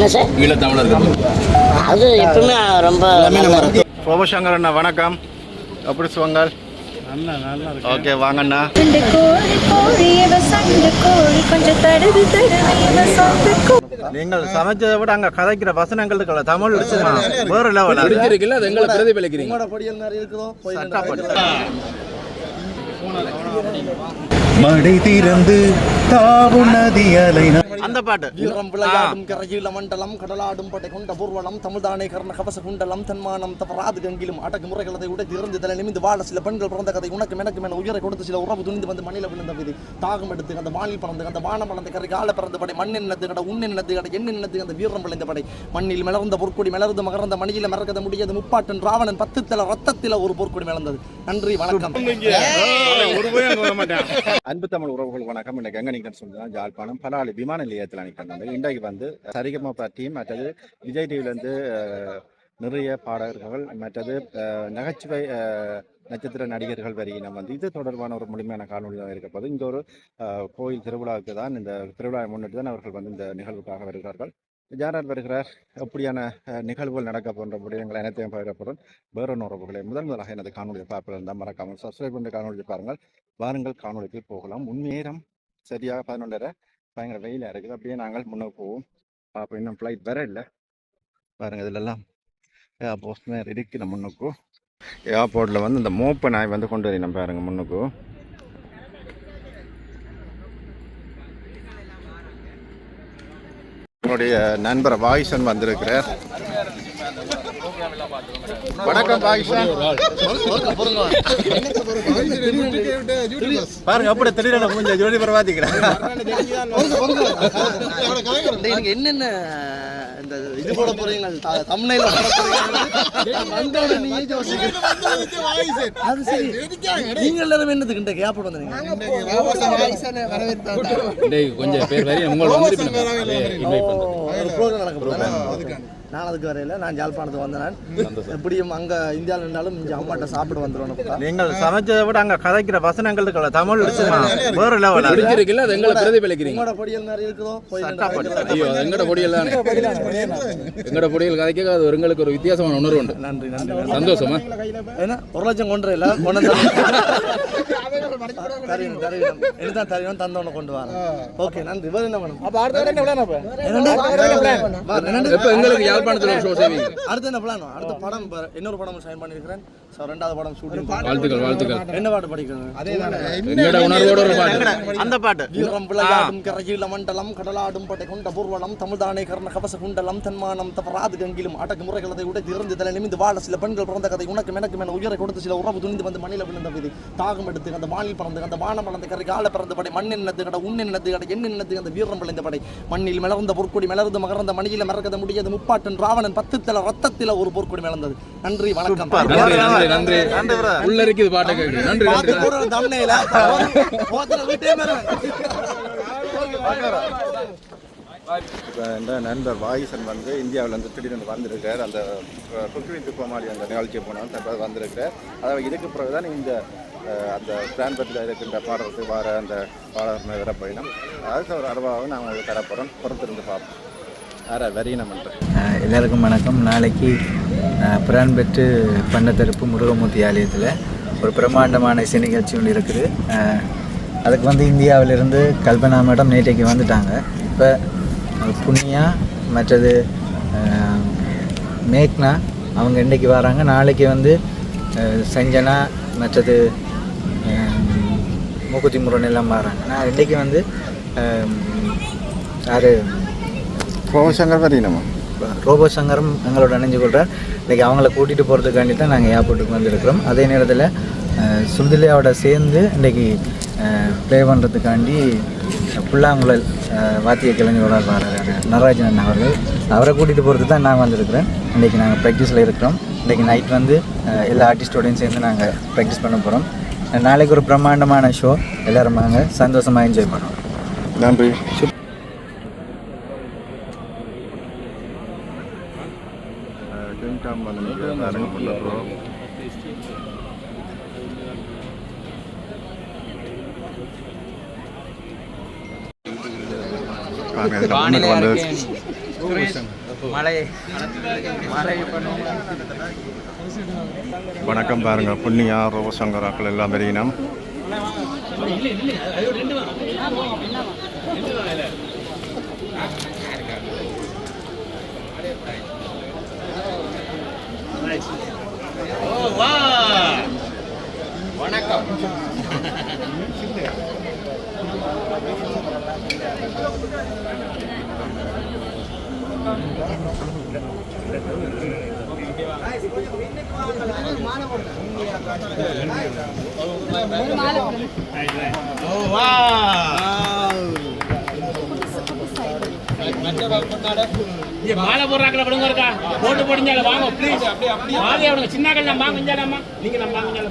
என்ன சார்? ஈழத்தமிழர்கள் அது எப்பவுமே ரொம்ப நல்லது. சோமசங்கர் அண்ணா வணக்கம். எப்படி சுவங்கள் ஓகே வாங்கண்ணா. நீங்கள் சமைச்சதை விட அங்க கதைக்கிற வசனங்கள் இருக்கல தமிழ் வேற லெவல் பிடிச்சிருக்குல்ல அது எங்களை பிரதிபலிக்கிறீங்க. மடை திறந்து தாவும் நதி அலை அந்த பாட்டு. வீரம் விளையாடும் கரையில மண்டலம் கடலாடும் படை கொண்ட பூர்வலம் தமிழ்தானே கர்ண கவச குண்டலம் தன்மானம் தவறாது கங்கிலும் அடக்கு முறைகளதை உடை திறந்து தலை நிமிந்து வாழ சில பெண்கள் பிறந்த கதை உனக்கு எனக்கு என உயரை கொடுத்து சில உறவு துணிந்து வந்து மண்ணில விழுந்த விதி. தாகம் எடுத்து அந்த வானில் பறந்து அந்த வானம் பறந்த கரை கால பிறந்த படை மண் என்னது கடை உன் என்னது கடை என் என்னது அந்த வீரம் விளைந்த படை. மண்ணில் மலர்ந்த பொற்கொடி மலர்ந்து மகர்ந்த மணியில மறக்கத முடியாது முப்பாட்டன் ராவணன் பத்து தல ரத்தத்தில ஒரு பொற்கொடி மலர்ந்தது நன்றி வணக்கம். அன்பு தமிழ் உறவுகள் வணக்கம். இன்னைக்கு எங்க நிற்கிறேன் சொன்னா ஜாழ்ப்பாணம் பலாலி விமான நிலையத்தில் அனுப்பியிருந்தாங்க. இன்றைக்கு வந்து சரிகம டீம் மற்றது விஜய் டிவிலேருந்து நிறைய பாடகர்கள் மற்றது நகைச்சுவை நட்சத்திர நடிகர்கள் வரையினம் வந்து இது தொடர்பான ஒரு முழுமையான காணொலி தான் இருக்க போது இங்கே ஒரு கோயில் திருவிழாவுக்கு தான் இந்த திருவிழாவை முன்னிட்டு தான் அவர்கள் வந்து இந்த நிகழ்வுக்காக வருகிறார்கள். ஜாரார் வருகிறார்? எப்படியான நிகழ்வுகள் நடக்க போன்ற முடிவுகள் அனைத்தையும் பகிரப்படும் வேறொன்று உறவுகளை முதல் முதலாக எனது காணொலியை பார்ப்பதில் மறக்காமல் சப்ஸ்கிரைப் பண்ணி காணொலியை பாருங்கள். வாருங்கள் காணொலிக்கு போகலாம். உன் நேரம் சரியாக பதினொன்றரை. பயங்கர வெயிலாக இருக்குது. அப்படியே நாங்கள் முன்னே போவோம். அப்போ இன்னும் ஃப்ளைட் வர இல்லை. பாருங்கள் இதிலெல்லாம் ஏர்போர்ட் மேலே இருக்குது முன்னுக்கும் ஏர்போர்ட்டில் வந்து இந்த மோப்ப நாய் வந்து கொண்டு வரணும் பாருங்கள் முன்னுக்கு. என்னுடைய நண்பர் வாய்ஸன் வந்திருக்கிறார். வணக்கம் பாருங்க அப்படி திடீர்னு மூஞ்ச ஜோடி பரவாதிக்கிறேன் என்னென்ன இந்த இது போட போறீங்க தமிழ்ல போட போறீங்க? வந்தோட நீயே யோசிக்கிறீங்க அது சரி. நீங்க எல்லாரும் என்னதுக்கு இந்த கேப் வந்தீங்க கொஞ்சம் பேர் வரி உங்களை வந்து இன்வைட் பண்ணுறோம் ஒரு ப்ரோக்ராம் நடக்க போகுது. நான் அதுக்கு வரையில நான் ஜாழ்ப்பாணத்துக்கு வந்தேன். எப்படியும் அங்க இந்தியாவில் இருந்தாலும் இங்க அம்மாட்ட சாப்பிட வந்துடுவேன் நீங்கள் சமைச்சதை விட அங்க கதைக்கிற வசனங்கள் இருக்கல தமிழ் வேற லெவல் பிடிச்சிருக்குல்ல அது எங்களை பிரதிபலிக்கிறீங்க. உங்களோட பொடியல் மாதிரி இருக்குதோ? போய் ஐயோ அது எங்கட பொடியல் தானே? எங்கட பொடியல் கதைக்க அது ஒரு எங்களுக்கு ஒரு வித்தியாசமான உணர்வு உண்டு நன்றி நன்றி. சந்தோஷமா? என்ன? ஒரு லட்சம் கொண்டு இல்ல? கொண்டு தருவீங்க தருவீங்க என்னதான் தருவீங்க தந்தவனை கொண்டு வரேன். ஓகே நன்றி. வேறு என்ன அப்ப அடுத்த என்ன எங்களுக்கு யாழ்ப்பாணத்தில் ஷோ செய்வீங்க. அடுத்து என்ன பிளான் அடுத்த படம் இன்னொரு படம் சைன் பண்ணிருக்கிறேன். ஸோ ரெண்டாவது படம் ஷூட்டிங் வாழ்த்துக்கள் வாழ்த்துக்கள். என்ன பாட்டு படிக்கிறது எங்கட உணர்வோட ஒரு பாட்டு? அந்த பாட்டு. வீரம் விளையாடும் கரையில மண்டலம் கடலாடும் படை கொண்ட பூர்வலம் தமிழ்தானே கர்ண கவச குண்டலம் தன்மானம் தவறாது கங்கிலும் அடக்கு முறைகளதை உடை திறந்து தலை நிமிந்து வாழ சில பெண்கள் பிறந்த கதை உனக்கு எனக்கு என உயரை கொடுத்து சில உறவு துணிந்து வந்து மண்ணில விழுந்த விதி. தாகம் எடுத்து அந்த வானில் பறந்து அந்த வானம் பறந்த கரை கால பிறந்த படை மண் என்னது கடை உன் என்னது கடை என் என்னது அந்த வீரம் விளைந்த படை. மண்ணில் மலர்ந்த பொற்கொடி மலர்ந்து மகர்ந்த மணியில மறக்கத முடியாது முப்பாட்டன் ராவணன் பத்து தல ரத்தத்தில ஒரு பொற்கொடி மலர்ந்தது நன்றி வணக்கம். நன்றி நன்றி. நன்றி. உள்ள இருக்குது பாட்டை கேட்குது நன்றி நன்றி. ஆ? போத்துல விட்டே மேல இப்போ இந்த நண்பர் வாயிசன் வந்து இந்தியாவிலேருந்து திடீர்னு வந்திருக்கார். அந்த குக்கிவித்து கோமாளி அந்த நிகழ்ச்சியை போனால் தற்போது வந்திருக்கார் அதாவது இதுக்கு பிறகு தான் இந்த அந்த பிரான்பத்தில் இருக்கின்ற பாடலுக்கு வர அந்த பாடல் வர போயிடும் அதுக்கு ஒரு அருவாவை நான் உங்களுக்கு தரப்போகிறோம் பொறுத்திருந்து பார்ப்போம். எல்லாருக்கும் வணக்கம். நாளைக்கு பிரான் பெற்று பண்ணத்தருப்பு முருகமூர்த்தி ஆலயத்தில் ஒரு பிரம்மாண்டமான இசை நிகழ்ச்சி ஒன்று இருக்குது. அதுக்கு வந்து இந்தியாவிலிருந்து கல்பனா மேடம் நேற்றைக்கு வந்துட்டாங்க. இப்போ புண்ணியா மற்றது மேக்னா அவங்க இன்றைக்கி வராங்க. நாளைக்கு வந்து சஞ்சனா மற்றது மூக்குத்தி முருகன் எல்லாம் வராங்க. நான் இன்றைக்கி வந்து யார் கோசங்கர் வரியணமா ரோபோ சங்கரம் எங்களோட இணைஞ்சு கொள்கிறார் இன்றைக்கி அவங்கள கூட்டிகிட்டு போகிறதுக்காண்டி தான் நாங்கள் ஏர்போர்ட்டுக்கு வந்திருக்கிறோம். அதே நேரத்தில் சுருதிலையாவோட சேர்ந்து இன்றைக்கி ப்ளே பண்ணுறதுக்காண்டி புல்லாங்குழல் வாத்திய கலைஞரோட வராரு நடராஜன் அவர்கள். அவரை கூட்டிகிட்டு போகிறதுக்கு தான் நான் வந்திருக்கிறேன். இன்றைக்கி நாங்கள் ப்ராக்டிஸில் இருக்கிறோம். இன்றைக்கி நைட் வந்து எல்லா ஆர்டிஸ்டோடையும் சேர்ந்து நாங்கள் ப்ராக்டிஸ் பண்ண போகிறோம் நாளைக்கு ஒரு பிரம்மாண்டமான ஷோ எல்லோரும் வாங்க. சந்தோஷமாக என்ஜாய் பண்ணுவோம். நன்றி. இருக்க முடியல ப்ரோ வணக்கம் பாருங்க. புண்ணியா ரோசங்கர் ஆக்கள் எல்லாம் பெரியனம் வணக்கம் பாருங்க புண்ணியா ரோபசங்கராக்கள் பெரியனம் மாலை போடுறாங்களா விடுங்க இருக்கா போட்டு போடுங்க வாங்க ப்ளீஸ் மாலை அவனுங்க சின்ன கல்யாணம் வாங்க நீங்க நம்ம வாங்க இஞ்சால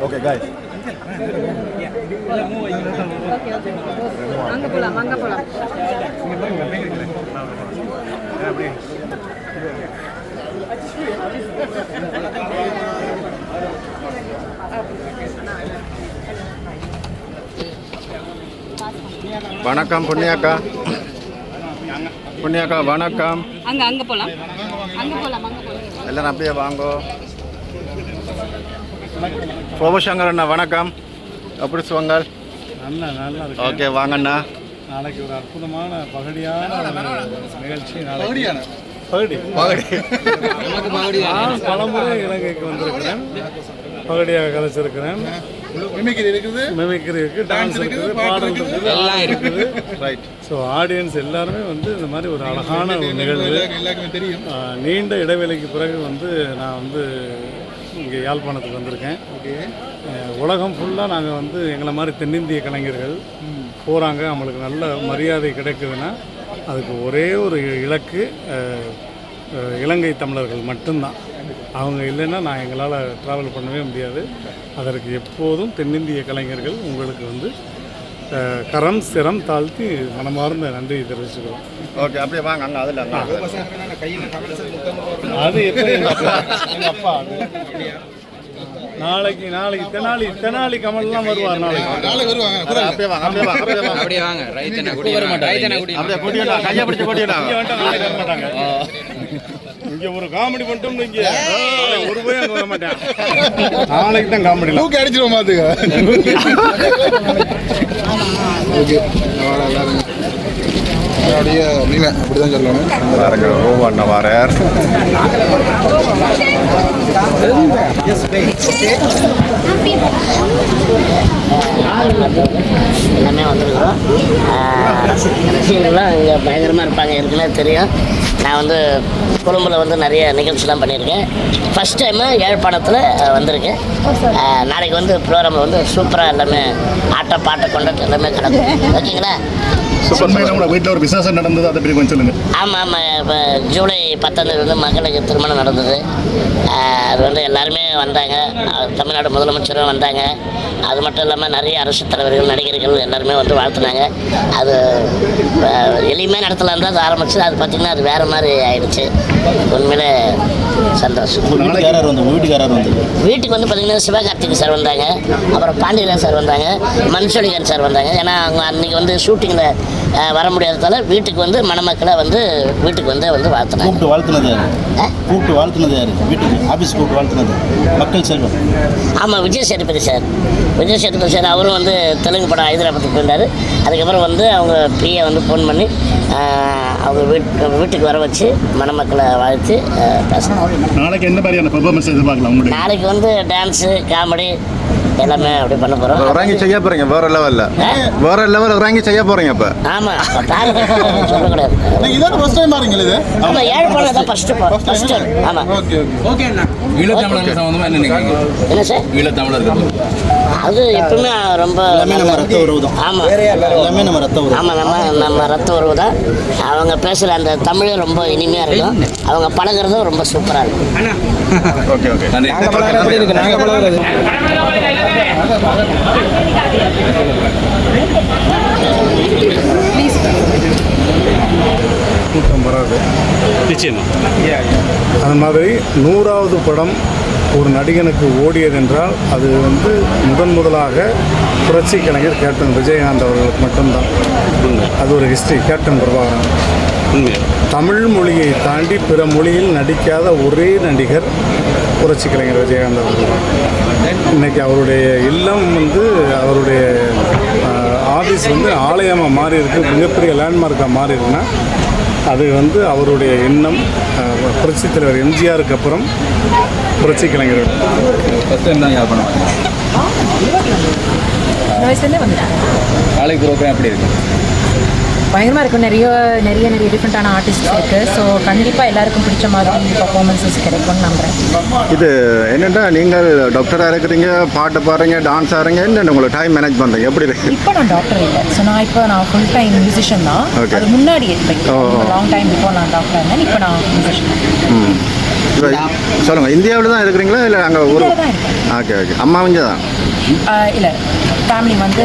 ஓகே காய் அங்க போலாம் அங்க போலாம் வணக்கம் புண்ணியாக்கா புண்ணியாக்கா வணக்கம். அங்க அங்க போலாம். அங்க போலாம் அங்க போலாம். எல்லாரும் அப்படியே வாங்கோ. ரோபசங்கர் அண்ணா வணக்கம். எப்படி சுவங்கள்? நல்லா நல்லா இருக்கு. ஓகே வாங்கண்ணா. நாளைக்கு ஒரு அற்புதமான பகடியான நிகழ்ச்சி பகடி. நான் பலமுறை இலங்கைக்கு வந்திருக்கிறேன். பகடியாக கலைச்சிருக்கிறேன். மிமிக்ரி இருக்குது மிமிக்ரி இருக்குது டான்ஸ் இருக்குது பாடல் இருக்குது. எல்லாம் இருக்குது. ரைட் ஸோ ஆடியன்ஸ் எல்லாருமே வந்து இந்த மாதிரி ஒரு அழகான ஒரு நிகழ்வு. எல்லாருக்குமே தெரியும். நீண்ட இடைவேளைக்கு பிறகு வந்து நான் வந்து இங்கே யாழ்ப்பாணத்துக்கு வந்திருக்கேன். அஹ், உலகம் ஃபுல்லாக நாங்கள் வந்து எங்களை மாதிரி தென்னிந்திய கலைஞர்கள் போகிறாங்க அவங்களுக்கு நல்ல மரியாதை கிடைக்குதுன்னா அதுக்கு ஒரே ஒரு இலக்கு இலங்கை தமிழர்கள் மட்டும்தான். அவங்க இல்லைன்னா நான் எங்களால் ட்ராவல் பண்ணவே முடியாது. அதற்கு எப்போதும் தென்னிந்திய கலைஞர்கள் உங்களுக்கு வந்து கரம் சிரம் தாழ்த்தி மனமார்ந்த நன்றி தெரிவிச்சுக்கிறோம். ஓகே அப்படியே வாங்க அங்கே அதில் அது எப்போ எங்க அப்பா? அது. நாளைக்கு நாளைக்கு தெனாலி தெனாலி கமல்லாம் வருவார் நாளைக்கு. அப்படியே வாங்க அப்படியே வாங்க அப்படியே வாங்க. அப்படியே வாங்க ரைத்தனை குடி ரைத்தனை குடி அப்படியே கூட்டிடா கையை பிடிச்சி வந்துட்டா நாளைக்கு வர மாட்டாங்க இங்க ஒரு காமெடி இங்க. நாளைக்கு ஒரு போய் அங்க வர மாட்டேன். நாளைக்கு தான் காமெடி தூக்கி அடிச்சிருவோம் பாத்துக்க. அப்படியே நீங்க அப்படிதான் சொல்லணும். பாருங்க ஓவண்ணா வாரார். எல்லாமே வந்திருக்கிறோம் ஆஹ் ரசிகர்கள்லாம் இங்கே பயங்கரமாக இருப்பாங்க ஏற்கனவே தெரியும். நான் வந்து கொழும்புல வந்து நிறைய நிகழ்ச்சிலாம் பண்ணியிருக்கேன். ஃபஸ்ட் டைமு யாழ்ப்பாணத்தில் வந்திருக்கேன். நாளைக்கு வந்து ப்ரோக்ராமில் வந்து சூப்பராக எல்லாமே ஆட்ட பாட்டை கொண்டாட்டு எல்லாமே கிடக்கும் ஓகேங்களா? சூப்பர் வீட்டில் ஒரு விசேஷம் நடந்தது அதை பற்றி கொஞ்சம் சொல்லுங்க. ஆமாம் ஆமாம் இப்போ ஜூலை பத்தாந்தேதி வந்து மகளுக்கு திருமணம் நடந்தது. அது வந்து எல்லாருமே வந்தாங்க. தமிழ்நாடு முதலமைச்சரும் வந்தாங்க. அது மட்டும் இல்லாமல் நிறைய அரசு தலைவர்கள் நடிகர்கள் எல்லாருமே வந்து வாழ்த்துனாங்க. அது எளிமையாக நடத்தலாம் தான் அது ஆரம்பிச்சு அது பார்த்திங்கன்னா அது வேறு மாதிரி ஆயிடுச்சு. உண்மையிலே சந்தோஷம். வீட்டுக்காரர் வந்து வீட்டுக்காரர் வந்து? வீட்டுக்கு வந்து பார்த்தீங்கன்னா சிவகார்த்திக் சார் வந்தாங்க. அப்புறம் பாண்டியராஜ் சார் வந்தாங்க. மன்சொலிகன் சார் வந்தாங்க. ஏன்னா அவங்க அன்றைக்கி வந்து ஷூட்டிங்கில் வர முடியாததால வீட்டுக்கு வந்து மணமக்களை வந்து வீட்டுக்கு வந்து வந்து வாழ்த்தினாங்க கூப்பிட்டு வாழ்த்துனது யாரு? கூப்பிட்டு வாழ்த்துனது யாரு? வீட்டுக்கு ஆபீஸ் கூப்பிட்டு வாழ்த்துனது மக்கள் செல்வம். ஆமாம் விஜய் சேதுபதி சார். விஜய் சேதுபதி சார் அவரும் வந்து தெலுங்கு படம் ஹைதராபாத்துக்கு போயிருந்தார். அதுக்கப்புறம் வந்து அவங்க பிஏ வந்து ஃபோன் பண்ணி அவங்க வீட் வீட்டுக்கு வர வச்சு மணமக்களை வாழ்த்து பேசினாங்க நாளைக்கு எந்த மாதிரியான பெர்ஃபார்மன்ஸ் எதிர்பார்க்கலாம் நாளைக்கு வந்து டான்ஸு காமெடி எல்லாமே அப்படி பண்ண போகிறோம் இறங்கி செய்ய போறீங்க வேற லெவல்ல வேற லெவல் இறங்கி செய்ய போறீங்க இப்ப ஆமாம் பாருங்க சொல்லக்கூடாது இதான் ஃபர்ஸ்ட் டைம் பாருங்க இது. ஆமாம் ஏழு படம் தான் ஃபஸ்ட்டு ஃபஸ்ட்டு ஆமாம் ஓகே ஈழத்தமிழர்கள் சம்பந்தமா என்ன நினைக்கிறீங்க? என்ன சார் ஈழத்தமிழர்கள் அது எப்பவுமே ரொம்ப எல்லாமே நம்ம ரத்த உறவு தான் ஆமாம் எல்லாமே நம்ம ரத்த உறவு. ஆமாம் நம்ம நம்ம ரத்த உறவு தான் அவங்க பேசுகிற அந்த தமிழ் ரொம்ப இனிமையாக இருக்கும். அவங்க பழகுறதும் ரொம்ப சூப்பராக இருக்கும் ஓகே ஓகே. நன்றி கூட்டம் வராது நிச்சயமா. அது மாதிரி நூறாவது படம் ஒரு நடிகனுக்கு ஓடியதென்றால் அது வந்து முதன் முதலாக புரட்சி கலைஞர் கேப்டன் விஜயகாந்த் அவர்களுக்கு மட்டும்தான். அது ஒரு ஹிஸ்ட்ரி கேப்டன் பிரபாகரன். தமிழ் மொழியை தாண்டி பிற மொழியில் நடிக்காத ஒரே நடிகர் புரட்சி கலைஞர் விஜயகாந்த் அவர்கள். தான் இன்னைக்கு அவருடைய இல்லம் வந்து அவருடைய ஆஃபீஸ் வந்து ஆலயமாக மாறி இருக்கு மிகப்பெரிய லேண்ட்மார்க்காக மாறி இருக்குன்னா அது வந்து அவருடைய எண்ணம் அஹ், புரட்சித் தலைவர் எம்ஜிஆருக்கு அப்புறம் புரட்சி கலைஞர் நாளைக்கு ப்ரோக்ராம் எப்படி இருக்கு. பயங்கரமாக இருக்கும். நிறைய நிறைய நிறைய டிஃப்ரெண்ட்டான ஆர்டிஸ்ட் இருக்குது ஸோ கண்டிப்பாக எல்லாருக்கும் பிடிச்ச மாதிரி பர்ஃபார்மன்ஸஸ் கிடைக்கும்னு நம்புகிறேன் இது என்னென்னா நீங்கள் டாக்டராக இருக்கிறீங்க பாட்டு பாடுறீங்க டான்ஸ் ஆடுறீங்க என்னென்ன உங்களுக்கு டைம் மேனேஜ் பண்ணுறீங்க எப்படி இருக்கு? இப்போ நான் டாக்டர் இல்லை. ஸோ நான் இப்போ நான் ஃபுல் டைம் மியூசிஷியன் தான். அது முன்னாடி ஓ. லாங் டைம் பிஃபோர் நான் டாக்டர் இருந்தேன் இப்போ நான் மியூசிஷியன் இப்போ சொல்லுங்கள் இந்தியாவில் தான் இருக்கிறீங்களா இல்லை அங்கே இருக்கேன். ஓகே ஓகே அம்மா இங்கே தான் இல்லை. ஃபேமிலி வந்து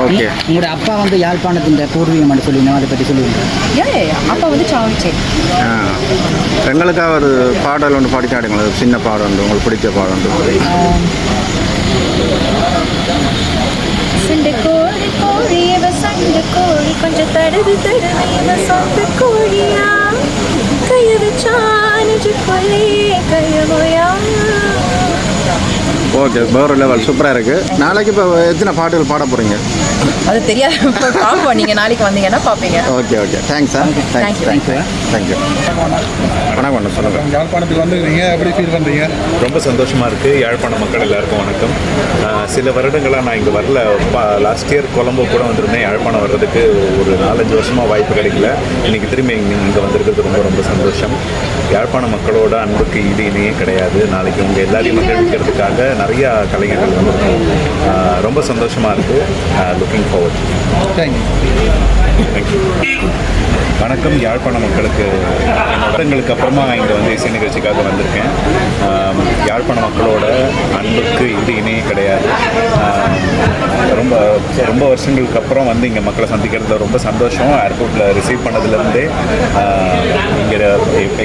ஓகே உங்களோட அப்பா வந்து யாழ்ப்பாணத்தின் பூர்வீகம் சொல்லியிருந்தோம் அதை பற்றி சொல்லுவீங்க ஏ அப்பா வந்து சாவடிச்சேரி ஆ. எங்களுக்காக ஒரு பாடல் ஒன்று பாடி காட்டுங்களா ஒரு சின்ன பாடம் உண்டு உங்களுக்கு பிடிச்ச பாடம் உண்டு சண்டை கோழி கோழி இவ சண்டை கோழி. கொஞ்சம் தடவி தடவி இவ கோழியா. கைய வச்சா Balik kayo yan ஓகே வேறு லெவல் சூப்பராக இருக்குது நாளைக்கு இப்போ எத்தனை பாட்டுகள் பாட போகிறீங்க அது தெரியாது. பார்ப்போம் நீங்கள் நாளைக்கு வந்தீங்கன்னா பார்ப்பீங்க okay okay. Thanks sir thanks you. Thank you வணக்கம் ஒன்று சொல்லுங்கள் யாழ்ப்பாணத்துக்கு வந்து நீங்கள் எப்படி ஃபீல் பண்ணுறீங்க ரொம்ப சந்தோஷமாக இருக்குது யாழ்ப்பாண மக்கள் எல்லாருக்கும் வணக்கம். சில வருடங்களாக நான் இங்கே வரல. லாஸ்ட் இயர் கொலம்போ கூட வந்திருந்தேன். யாழ்ப்பாணம் வர்றதுக்கு ஒரு நாலஞ்சு வருஷமாக வாய்ப்பு கிடைக்கல. இன்னைக்கு திரும்பி இங்கே இங்கே வந்திருக்கிறது ரொம்ப ரொம்ப சந்தோஷம். யாழ்ப்பாண மக்களோட அன்புக்கு இது இணையே கிடையாது. நாளைக்கு உங்கள் எல்லாரையும் மகிழ்விக்கிறதுக்காக நிறையா கலைஞர்கள் ஆஹ் ரொம்ப சந்தோஷமாக இருக்குது லுக்கிங் ஃபார்வர்ட் தேங்க்யூ வணக்கம் யாழ்ப்பாண மக்களுக்கு. வருடங்களுக்கு அப்புறமா இங்கே வந்து இசை நிகழ்ச்சிக்காக வந்திருக்கேன். யாழ்ப்பாண மக்களோட அன்புக்கு இது இணையே கிடையாது. ரொம்ப ரொம்ப வருஷங்களுக்கு அப்புறம் வந்து இங்கே மக்களை சந்திக்கிறதுல ரொம்ப சந்தோஷம். ஏர்போர்ட்டில் ரிசீவ் பண்ணதுலேருந்தே இங்கே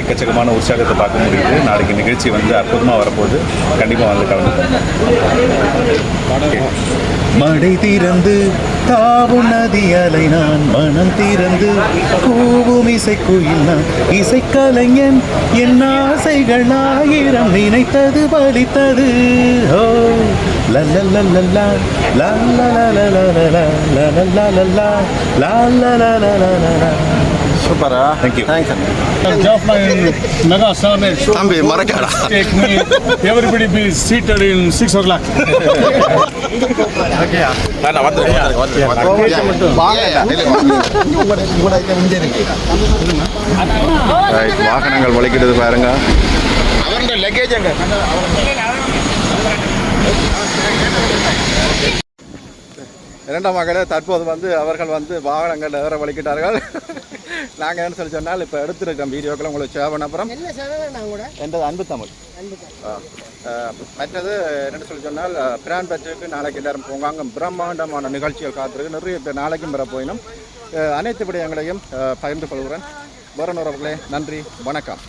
எக்கச்சக்கமான உற்சாகத்தை பார்க்க முடியுது. நாளைக்கு நிகழ்ச்சி வந்து அற்புதமாக வரப்போகுது. கண்டிப்பாக வந்து கலந்துக்கோங்க மடை திறந்து தாவும் நதி அலை நான் மனம் திறந்து கூவும் இசைக்குயில் நான் இசைக்கலைஞன் என் ஆசைகள் ஆயிரம் நினைத்தது பலித்தது ஓ லல்லல்லல்லல்லா, லல்லலலலலலா, லலலலலா, லலலலலலலா. சூப்பரா Thank you. Thanks Of my mega celebrate show. தம்பி மறக்காடா Take me. Everybody be seated in six o'clock. Right, வாகனங்கள் வலிக்கிறது பாருங்க அவருடைய லக்கேஜ் அங்கே இரண்டாம் மகளே தற்போது வந்து அவர்கள் வந்து வாகனங்கள் வேற வலிக்கிட்டார்கள் நாங்கள் என்ன சொல்லி சொன்னால் இப்போ எடுத்திருக்கோம் வீடியோக்களை உங்களுக்கு சேவ் பண்ண அப்புறம் என்றது அன்பு தமிழ். மற்றது என்ன சொல்லி சொன்னால் பிரான் பட்ஜெட்டுக்கு நாளைக்கு எல்லாரும் போங்க பிரம்மாண்டமான நிகழ்ச்சிகள் காத்திருக்கு. நிறைய பேர் நாளைக்கும் பெற போயினும். அனைத்து விடயங்களையும் பகிர்ந்து கொள்கிறேன். வேற நன்றி வணக்கம்.